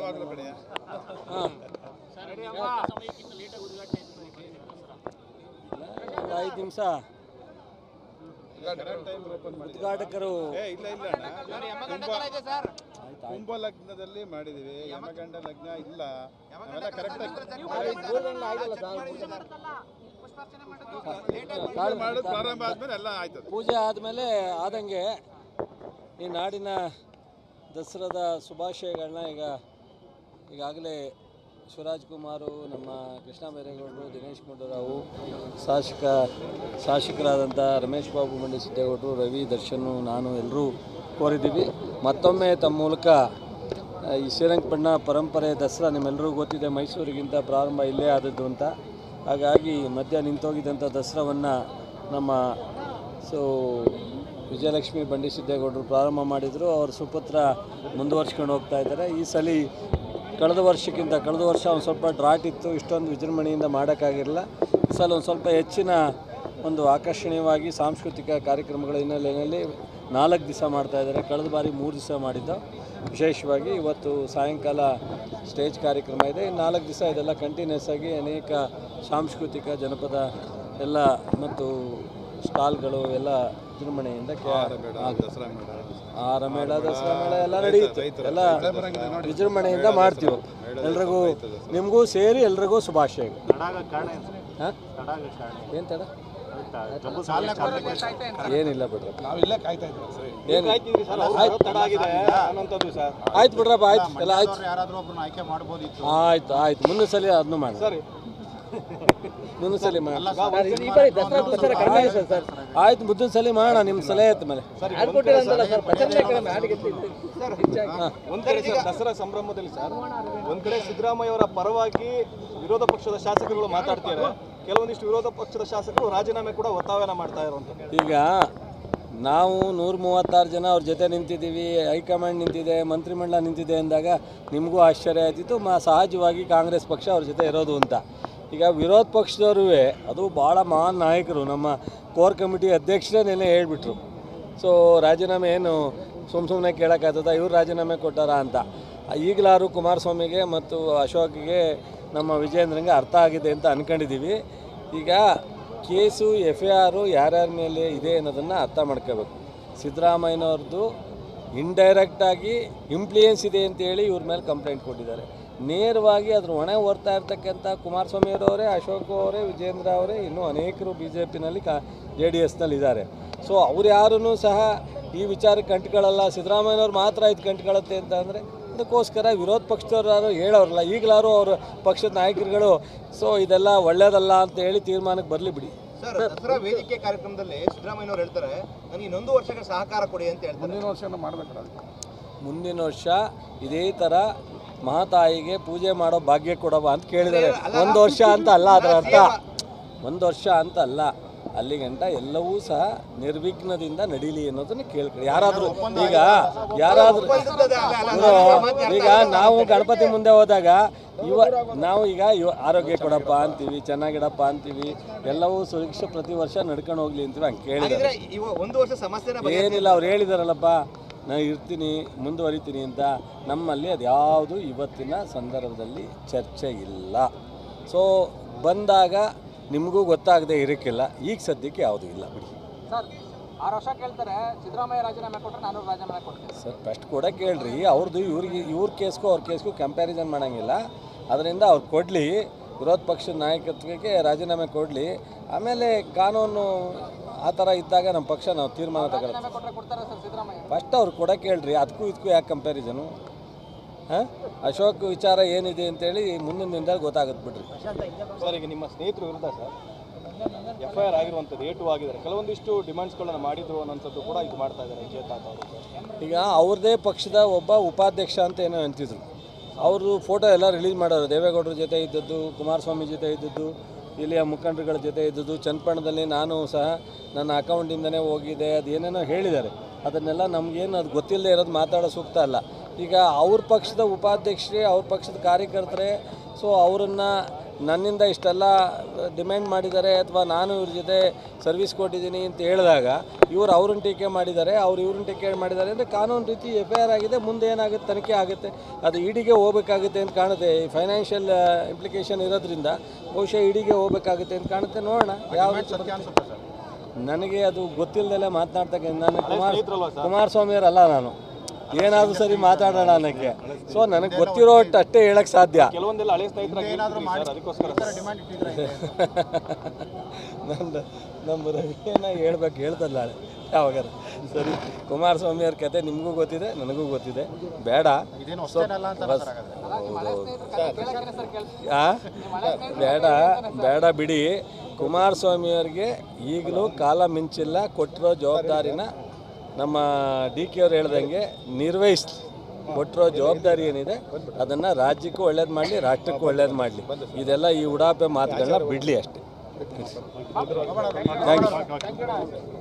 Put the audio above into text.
ಯಾವಾಗಲೂ ಕಡೆ ಐದು ನಿಮಿಷ. ಟೈಮ್ ಓಪನ್ ಮಾಡಿ ಉದ್ಘಾಟಕರು. ಏ ಇಲ್ಲ ಇಲ್ಲ ಅಣ್ಣ. ಕುಂಭ ಕುಂಭ ಲಗ್ನದಲ್ಲಿ ಮಾಡಿದೀವಿ. ಯಮಗಂಡ ಲಗ್ನ ಇಲ್ಲ. ಅವೆಲ್ಲ ಕರೆಕ್ಟ್ ಮಾಡೋದು ಪ್ರಾರಂಭ ಆದ್ಮೇಲೆ ಎಲ್ಲ ಆಯ್ತದೆ. ಪೂಜೆ ಆದಮೇಲೆ ಆದಂಗೆ ಈ ನಾಡಿನ ದಸರಾದ ಶುಭಾಶಯಗಳನ್ನ ಈಗ ಈಗಾಗಲೇ ಶಿವರಾಜ್ ಕುಮಾರು, ನಮ್ಮ ಕೃಷ್ಣ ಬೈರೇಗೌಡರು, ದಿನೇಶ್ ಗುಂಡೂರಾವು, ಶಾಸಕ, ಶಾಸಕರಾದಂಥ ರಮೇಶ್ ಬಾಬು ಮಂಡಿ ಸಿದ್ದೇಗೌಡರು, ರವಿ, ದರ್ಶನ್, ನಾನು ಎಲ್ಲರೂ ಕೋರಿದ್ದೀವಿ. ಮತ್ತೊಮ್ಮೆ ತಮ್ಮ ಮೂಲಕ ಈ ಶ್ರೀರಂಗಪಟ್ಟಣ ಪರಂಪರೆ ದಸರಾ ನಿಮ್ಮೆಲ್ಲರಿಗೂ ಗೊತ್ತಿದೆ, ಮೈಸೂರಿಗಿಂತ ಪ್ರಾರಂಭ ಇಲ್ಲೇ ಆದದ್ದು ಅಂತ. ಹಾಗಾಗಿ ಮಧ್ಯ ನಿಂತೋಗಿದ್ದಂಥ ದಸರಾವನ್ನು ನಮ್ಮ ಸೊ ವಿಜಯಲಕ್ಷ್ಮಿ ಬಂಡಿ ಸಿದ್ದೇಗೌಡರು ಪ್ರಾರಂಭ ಮಾಡಿದರು. ಅವ್ರ ಸುಪುತ್ರ ಮುಂದುವರ್ಸ್ಕೊಂಡು ಹೋಗ್ತಾ ಇದ್ದಾರೆ. ಈ ಸಲ ಕಳೆದ ವರ್ಷಕ್ಕಿಂತ ಕಳೆದ ವರ್ಷ ಒಂದು ಸ್ವಲ್ಪ ಡ್ರಾಟ್ ಇತ್ತು, ಇಷ್ಟೊಂದು ವಿಜೃಂಭಣೆಯಿಂದ ಮಾಡೋಕ್ಕಾಗಿರಲಿಲ್ಲ. ಸಲ ಒಂದು ಸ್ವಲ್ಪ ಹೆಚ್ಚಿನ ಒಂದು ಆಕರ್ಷಣೀಯವಾಗಿ ಸಾಂಸ್ಕೃತಿಕ ಕಾರ್ಯಕ್ರಮಗಳ ಹಿನ್ನೆಲೆಯಲ್ಲಿ ನಾಲ್ಕು ದಿವಸ ಮಾಡ್ತಾ ಇದ್ದಾರೆ. ಕಳೆದ ಬಾರಿ ಮೂರು ದಿವಸ ಮಾಡಿದ್ದು. ವಿಶೇಷವಾಗಿ ಇವತ್ತು ಸಾಯಂಕಾಲ ಸ್ಟೇಜ್ ಕಾರ್ಯಕ್ರಮ ಇದೆ. ಇನ್ನು ನಾಲ್ಕು ದಿವಸ ಇದೆಲ್ಲ ಕಂಟಿನ್ಯೂಸ್ ಆಗಿ ಅನೇಕ ಸಾಂಸ್ಕೃತಿಕ ಜನಪದ ಎಲ್ಲ ಮತ್ತು ಸ್ಟಾಲ್ಗಳು ಎಲ್ಲ ವಿಜೃಂಭಣೆಯಿಂದ ಕೆ- ದಸರಾ ಮೇಳ ಆರ ಮೇಳ ದಸರಾ ಮೇಳ ಎಲ್ಲ ನಡೆಯುತ್ತೆ ಎಲ್ಲ ವಿಜೃಂಭಣೆಯಿಂದ ಮಾಡ್ತೀವಿ. ಎಲ್ರಿಗೂ ನಿಮಗೂ ಸೇರಿ ಎಲ್ರಿಗೂ ಶುಭಾಶಯಗಳು ಹಾಂ? ಏನು? ತಡ? ಏನಿಲ್ಲ ಬಿಡ್ರಿ ನಾವಿಲ್ಲೇ ಕಾಯ್ತಾ ಇದ್ವಿ ಏನು ಆಯ್ತು. ಬಿಡ್ರಪ್ಪ ಆಯ್ತು. ಎಲ್ಲ ಆಯ್ತು. ಆಯ್ತು ಆಯ್ತು. ಮುಂದಿನ ಸಲ ಅದನ್ನು ಮಾಡಿ. ಸರಿ. ಮುಂದಿನ ಸಲ ಮಾಡಿ. ಆಯ್ತು ಮುದ್ದಿನ ಸಲಿ ಮಾಡೋಣ ನಿಮ್ಮ ಸಲಹೆ ಆಯ್ತು ಮೇಲೆ. ಒಂದ್ ಕಡೆ ಸರ್ ದಸರಾ ಸಂಭ್ರಮದಲ್ಲಿ ಸರ್ ಒಂದ್ ಕಡೆ ಸಿದ್ದರಾಮಯ್ಯ ಅವರ ಪರವಾಗಿ ವಿರೋಧ ಪಕ್ಷದ ಶಾಸಕರುಗಳು ಮಾತಾಡ್ತಾರೆ ಕೆಲವೊಂದಿಷ್ಟು ವಿರೋಧ ಪಕ್ಷದ ಶಾಸಕರು ರಾಜೀನಾಮೆ ಕೂಡ ಒತ್ತಾಯನ ಮಾಡ್ತಾ ಇರುವಂತ ಈಗ ನಾವು ನೂರ ಮೂವತ್ತಾರು ಜನ ಅವ್ರ ಜೊತೆ ನಿಂತಿದ್ದೀವಿ ಹೈಕಮಾಂಡ್ ನಿಂತಿದೆ ಮಂತ್ರಿಮಂಡಲ ನಿಂತಿದೆ ಅಂದಾಗ ನಿಮಗೂ ಆಶ್ಚರ್ಯ ಆಯ್ತಿತ್ತು ಮಾ ಸಹಜವಾಗಿ ಕಾಂಗ್ರೆಸ್ ಪಕ್ಷ ಅವ್ರ ಜೊತೆ ಇರೋದು ಅಂತ. ಈಗ ವಿರೋಧ ಪಕ್ಷದವ್ರೂ ಅದು ಭಾಳ ಮಹಾನ್ ನಾಯಕರು, ನಮ್ಮ ಕೋರ್ ಕಮಿಟಿ ಅಧ್ಯಕ್ಷರೇ ನೆನೆ ಹೇಳ್ಬಿಟ್ರು. ಸೊ ರಾಜೀನಾಮೆ ಏನು ಸುಮ್ಮ ಸುಮ್ಮನೆ ಕೇಳೋಕ್ಕಾಗ್ತದ? ಇವ್ರು ರಾಜೀನಾಮೆ ಕೊಟ್ಟಾರ ಅಂತ. ಈಗಲಾರು ಕುಮಾರಸ್ವಾಮಿಗೆ ಮತ್ತು ಅಶೋಕ್ಗೆ ನಮ್ಮ ವಿಜೇಂದ್ರಂಗೆ ಅರ್ಥ ಆಗಿದೆ ಅಂತ ಅಂದ್ಕೊಂಡಿದ್ದೀವಿ ಈಗ ಕೇಸು ಎಫ್ ಐ ಆರು ಯಾರ್ಯಾರ ಮೇಲೆ ಇದೆ ಅನ್ನೋದನ್ನು ಅರ್ಥ ಮಾಡ್ಕೋಬೇಕು. ಸಿದ್ದರಾಮಯ್ಯನವ್ರದ್ದು ಇಂಡೈರೆಕ್ಟಾಗಿ ಇಂಪ್ಲಿಯನ್ಸ್ ಇದೆ ಅಂತೇಳಿ ಇವ್ರ ಮೇಲೆ ಕಂಪ್ಲೇಂಟ್ ಕೊಟ್ಟಿದ್ದಾರೆ. ನೇರವಾಗಿ ಅದ್ರ ಹೊಣೆ ಹೊರ್ತಾ ಇರ್ತಕ್ಕಂಥ ಕುಮಾರಸ್ವಾಮಿ ಅವರವರೇ ಅಶೋಕ್ ಅವರೇ ವಿಜೇಂದ್ರ ಅವರೇ ಇನ್ನೂ ಅನೇಕರು ಬಿ ಜೆ ಪಿನಲ್ಲಿ ಕಾ ಜೆ ಡಿ ಎಸ್ನಲ್ಲಿ ಇದ್ದಾರೆ. ಸೊ ಅವ್ರು ಯಾರೂ ಸಹ ಈ ವಿಚಾರಕ್ಕೆ ಕಂಟ್ಕೊಳ್ಳಲ್ಲ. ಸಿದ್ದರಾಮಯ್ಯನವ್ರು ಮಾತ್ರ ಇದು ಕಂಟ್ಕೊಳ್ಳುತ್ತೆ ಅಂತ ಅಂದರೆ ಅದಕ್ಕೋಸ್ಕರ ವಿರೋಧ ಪಕ್ಷದವ್ರು ಯಾರು ಹೇಳೋರಲ್ಲ. ಈಗಲಾರು ಅವರು ಪಕ್ಷದ ನಾಯಕರುಗಳು ಸೊ ಇದೆಲ್ಲ ಒಳ್ಳೇದಲ್ಲ ಅಂತ ಹೇಳಿ ತೀರ್ಮಾನಕ್ಕೆ ಬರಲಿ ಬಿಡಿ. ಸರ್ ವೇದಿಕೆ ಕಾರ್ಯಕ್ರಮದಲ್ಲಿ ಸಿದ್ದರಾಮಯ್ಯವ್ರು ಹೇಳ್ತಾರೆ ನನಗೆ ಇನ್ನೊಂದು ವರ್ಷಗಳ ಸಹಕಾರ ಕೊಡಿ ಅಂತ ಹೇಳ್ತಾರೆ. ಮುಂದಿನ ವರ್ಷ ಮಾಡ್ಬೇಕು ಮುಂದಿನ ವರ್ಷ ಇದೇ ಥರ ಮಹಾತಾಯಿಗೆ ಪೂಜೆ ಮಾಡೋ ಭಾಗ್ಯ ಕೊಡವ ಅಂತ ಕೇಳಿದ್ದಾರೆ ಒಂದು ವರ್ಷ ಅಂತ ಅಲ್ಲ ಅದರ ಅರ್ಥ ಒಂದು ವರ್ಷ ಅಂತ ಅಲ್ಲ ಅಲ್ಲಿಗಂಟ ಎಲ್ಲವೂ ಸಹ ನಿರ್ವಿಘ್ನದಿಂದ ನಡೀಲಿ ಅನ್ನೋದನ್ನ ಕೇಳ್ಕೊಳ್ಳಿ ಯಾರಾದರೂ ಈಗ ಯಾರಾದರೂ ಈಗ ನಾವು ಗಣಪತಿ ಮುಂದೆ ಹೋದಾಗ ಇವ ನಾವು ಈಗ ಇವ ಆರೋಗ್ಯ ಕೊಡಪ್ಪ ಅಂತೀವಿ ಚೆನ್ನಾಗಿಡಪ್ಪ ಅಂತೀವಿ ಎಲ್ಲವೂ ಸುರಕ್ಷೆ ಪ್ರತಿ ವರ್ಷ ನಡ್ಕೊಂಡು ಹೋಗ್ಲಿ ಅಂತೀವಿ ಹಂಗೆ ಕೇಳಿದ್ದಾರೆ ಸಮಸ್ಯೆನ ಏನಿಲ್ಲ ಅವ್ರು ಹೇಳಿದಾರಲ್ಲಪ್ಪ ನಾನು ಇರ್ತೀನಿ ಮುಂದುವರಿತೀನಿ ಅಂತ ನಮ್ಮಲ್ಲಿ ಅದು ಯಾವುದು ಇವತ್ತಿನ ಸಂದರ್ಭದಲ್ಲಿ ಚರ್ಚೆ ಇಲ್ಲ. ಸೊ ಬಂದಾಗ ನಿಮಗೂ ಗೊತ್ತಾಗದೆ ಇರೋಕ್ಕಿಲ್ಲ. ಈಗ ಸದ್ಯಕ್ಕೆ ಯಾವುದೂ ಇಲ್ಲ ಬಿಡಿ. ಸರ್ ಆರು ವರ್ಷ ಕೇಳ್ತಾರೆ ಸಿದ್ದರಾಮಯ್ಯ ರಾಜೀನಾಮೆ ಕೊಟ್ಟರೆ ನಾನು ರಾಜೀನಾಮೆ ಕೊಡ್ತೀನಿ. ಸರ್ ಫಸ್ಟ್ ಕೂಡ ಕೇಳ್ರಿ ಅವ್ರದ್ದು ಇವ್ರಿಗೆ ಇವ್ರ ಕೇಸ್ಗೂ ಅವ್ರ ಕೇಸ್ಗೂ ಕಂಪ್ಯಾರಿಸನ್ ಮಾಡೋಂಗಿಲ್ಲ. ಅದರಿಂದ ಅವ್ರು ಕೊಡಲಿ ವಿರೋಧ ಪಕ್ಷದ ನಾಯಕತ್ವಕ್ಕೆ ರಾಜೀನಾಮೆ ಕೊಡಲಿ. ಆಮೇಲೆ ಕಾನೂನು ಆ ಥರ ಇದ್ದಾಗ ನಮ್ಮ ಪಕ್ಷ ನಾವು ತೀರ್ಮಾನ ತಗೊಳ್ತೀವಿ ಫಸ್ಟ್ ಅವ್ರು ಕೊಡೋಕೆ ಹೇಳ್ರಿ ಅದಕ್ಕೂ ಇದಕ್ಕೂ ಯಾಕೆ ಕಂಪ್ಯಾರಿಸನು? ಹಾಂ? ಅಶೋಕ್ ವಿಚಾರ ಏನಿದೆ ಅಂತೇಳಿ ಮುಂದಿನ ದಿನದಲ್ಲಿ ಗೊತ್ತಾಗುತ್ತೆ ಬಿಡ್ರಿ. ಸರ್ ಈಗ ನಿಮ್ಮ ಸ್ನೇಹಿತರು ವಿರುದ್ಧ ಸರ್? ಎಫ್ ಐ ಆರ್ ಆಗಿರುವಂಥದ್ದು ಏಟು ಆಗಿದ್ದಾರೆ. ಕೆಲವೊಂದಿಷ್ಟು ಡಿಮ್ಯಾಂಡ್ಸ್ಗಳನ್ನು ಮಾಡಿದ್ರು ಅನ್ನೋಂಥದ್ದು ಕೂಡ ಇದು ಮಾಡ್ತಾ ಇದ್ದಾರೆ ಅವರು. ಈಗ ಅವ್ರದೇ ಪಕ್ಷದ ಒಬ್ಬ ಉಪಾಧ್ಯಕ್ಷ ಅಂತ ಏನೋ ಅಂತಿದ್ರು. ಅವರು ಫೋಟೋ ಎಲ್ಲ ರಿಲೀಸ್ ಮಾಡೋರು ದೇವೇಗೌಡರ ಜೊತೆ ಇದ್ದದ್ದು ಕುಮಾರಸ್ವಾಮಿ ಜೊತೆ ಇದ್ದದ್ದು ಇಲ್ಲಿಯ ಮುಖಂಡರುಗಳ ಜೊತೆ ಇದ್ದದ್ದು. ಚನ್ನಪಟ್ಟಣದಲ್ಲಿ ನಾನು ಸಹ ನನ್ನ ಅಕೌಂಟಿಂದನೇ ಹೋಗಿದೆ. ಅದು ಏನೇನೋ ಹೇಳಿದ್ದಾರೆ. ಅದನ್ನೆಲ್ಲ ನಮಗೇನು ಅದು ಗೊತ್ತಿಲ್ಲದೆ ಇರೋದು ಮಾತಾಡೋ ಸೂಕ್ತ ಅಲ್ಲ. ಈಗ ಅವ್ರ ಪಕ್ಷದ ಉಪಾಧ್ಯಕ್ಷರೇ, ಅವ್ರ ಪಕ್ಷದ ಕಾರ್ಯಕರ್ತರೇ ಸೊ ಅವರನ್ನು ನನ್ನಿಂದ ಇಷ್ಟೆಲ್ಲ ಡಿಮ್ಯಾಂಡ್ ಮಾಡಿದ್ದಾರೆ ಅಥವಾ ನಾನು ಇವ್ರ ಜೊತೆ ಸರ್ವಿಸ್ ಕೊಟ್ಟಿದ್ದೀನಿ ಅಂತ ಹೇಳಿದಾಗ ಇವರು ಅವ್ರನ್ನ ಟೀಕೆ ಮಾಡಿದ್ದಾರೆ ಅವ್ರು ಇವ್ರನ್ನ ಟೀಕೆ ಮಾಡಿದ್ದಾರೆ ಅಂದರೆ ಕಾನೂನು ರೀತಿ ಎಫ್ ಐ ಆರ್ ಆಗಿದೆ ಮುಂದೆ ಏನಾಗುತ್ತೆ ತನಿಖೆ ಆಗುತ್ತೆ ಅದು ಇಡಿಗೆ ಹೋಗಬೇಕಾಗುತ್ತೆ ಅಂತ ಕಾಣುತ್ತೆ. ಈ ಫೈನಾನ್ಷಿಯಲ್ ಇಂಪ್ಲಿಕೇಶನ್ ಇರೋದ್ರಿಂದ ಬಹುಶಃ ಇಡಿಗೆ ಹೋಗಬೇಕಾಗುತ್ತೆ ಅಂತ ಕಾಣುತ್ತೆ. ನೋಡೋಣ ಯಾವ ನನಗೆ ಅದು ಗೊತ್ತಿಲ್ಲದಲ್ಲೇ ಮಾತನಾಡ್ತಕ್ಕಂಥ ನಾನು ಕುಮಾರ್ ಕುಮಾರಸ್ವಾಮಿಯವರಲ್ಲ ನಾನು. ಏನಾದರೂ ಸರಿ ಮಾತಾಡೋಣ ಅನ್ನಕ್ಕೆ. ಸೊ ನನಗೆ ಗೊತ್ತಿರೋಷ್ಟು ಅಷ್ಟೇ ಹೇಳಕ್ಕೆ ಸಾಧ್ಯ. ಕೆಲವೊಂದೆಲ್ಲ ಹಳೆ ಸ್ನೇಹಿತರಾಗಿ ಸರ್ ಅದಕ್ಕೋಸ್ಕರ. ನನ್ನ ನಮ್ಮ ರವಿಯನ್ನ ಹೇಳ್ಬೇಕು ಹೇಳ್ತಲ್ಲ ನಾಳೆ. ಯಾವಾಗಾರ. ಸರಿ ಕುಮಾರಸ್ವಾಮಿ ಅವ್ರ ಕತೆ ನಿಮಗೂ ಗೊತ್ತಿದೆ ನನಗೂ ಗೊತ್ತಿದೆ. ಬೇಡ. ಸೊ ಬಸ್ ಆ? ಬೇಡ ಬೇಡ ಬಿಡಿ. ಕುಮಾರಸ್ವಾಮಿಯವ್ರಿಗೆ ಈಗಲೂ ಕಾಲ ಮಿಂಚಿಲ್ಲ ಕೊಟ್ಟಿರೋ ಜವಾಬ್ದಾರಿನ ನಮ್ಮ ಡಿ ಕೆ ಅವ್ರು ಹೇಳ್ದಂಗೆ ನಿರ್ವಹಿಸ್ಲಿ. ಕೊಟ್ಟಿರೋ ಜವಾಬ್ದಾರಿ ಏನಿದೆ, ಅದನ್ನು ರಾಜ್ಯಕ್ಕೂ ಒಳ್ಳೇದು ಮಾಡಲಿ, ರಾಷ್ಟ್ರಕ್ಕೂ ಒಳ್ಳೇದು ಮಾಡಲಿ. ಇದೆಲ್ಲ ಈ ಉಡಾಪೆ ಮಾತುಗಳನ್ನ ಬಿಡಲಿ ಅಷ್ಟೇ. Thank you